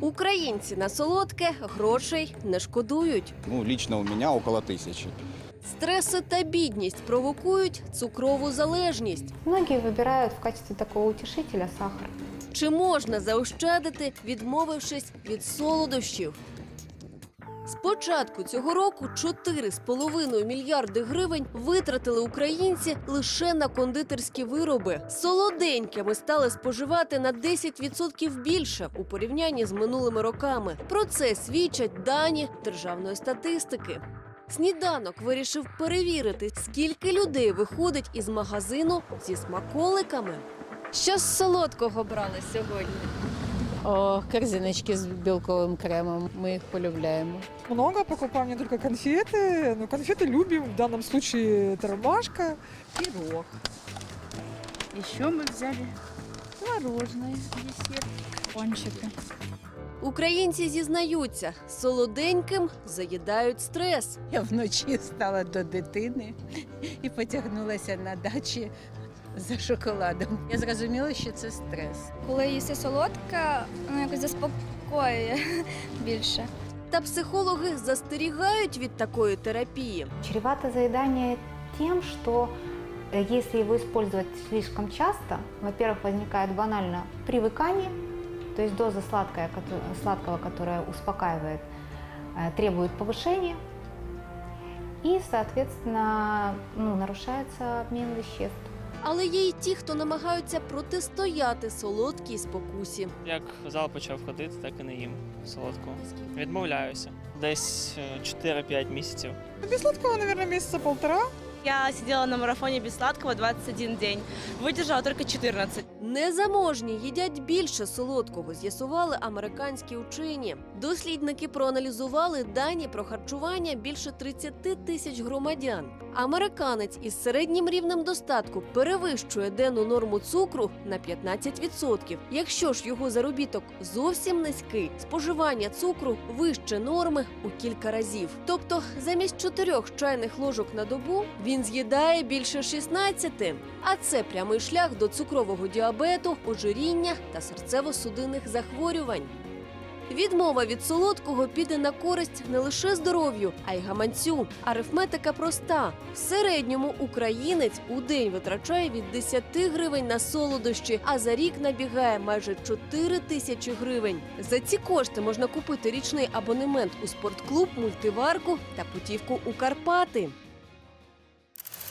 Українці на солодке грошей не шкодують. Ну, лично у мене около тисячі. Стреси та бідність провокують цукрову залежність. Многие выбирают в качестве такого утешителя сахар. Чи можна заощадити, відмовившись від солодощів? З початку цього року 4,5 мільярди гривень витратили українці лише на кондитерські вироби. Солоденькими стали споживати на 10% більше у порівнянні з минулими роками. Про це свідчать дані державної статистики. Сніданок вирішив перевірити, скільки людей виходить із магазину зі смаколиками. Що з солодкого брали сьогодні? О, корзиночки з білковим кремом. Ми їх полюбляємо. Много покупаем не только конфеты, но конфеты любим. В данном случае это ромашка. пирог. Еще мы взяли мороженое, десерт, пончики. Українці зізнаються, солоденьким заїдають стрес. Я вночі стала до дитини і потягнулася на дачі за шоколадом. Я зрозуміла, що це стрес. Коли їси солодке, воно якось заспокоює більше. Та психологи застерігають від такої терапії. Чревато заедание тем, что э, если его использовать слишком часто, во-первых, возникает банально привыкание, то есть доза сладкая, кото- сладкого, которая успокаивает, э, требует повышения, и, соответственно, ну, нарушается обмен веществ. Але є й ті, хто намагаються протистояти солодкій спокусі. Як в зал почав ходити, так і не їм солодку. Відмовляюся. Десь е, 4-5 місяців. Без сладкого, наверное, месяца полтора. Я сидела на марафоне без сладкого 21 день. Выдержала только 14. Незаможні їдять більше солодкого, з'ясували американські учені. Дослідники проаналізували дані про харчування більше 30 тисяч громадян. Американець із середнім рівнем достатку перевищує денну норму цукру на 15%. Якщо ж його заробіток зовсім низький, споживання цукру вище норми у кілька разів. Тобто замість 4 чайних ложок на добу він з'їдає більше 16. А це прямий шлях до цукрового діабету, ожиріння та серцево-судинних захворювань. Відмова від солодкого піде на користь не лише здоров'ю, а й гаманцю. Арифметика проста. В середньому українець у день витрачає від 10 гривень на солодощі, а за рік набігає майже 4 тисячі гривень. За ці кошти можна купити річний абонемент у спортклуб, мультиварку та путівку у Карпати.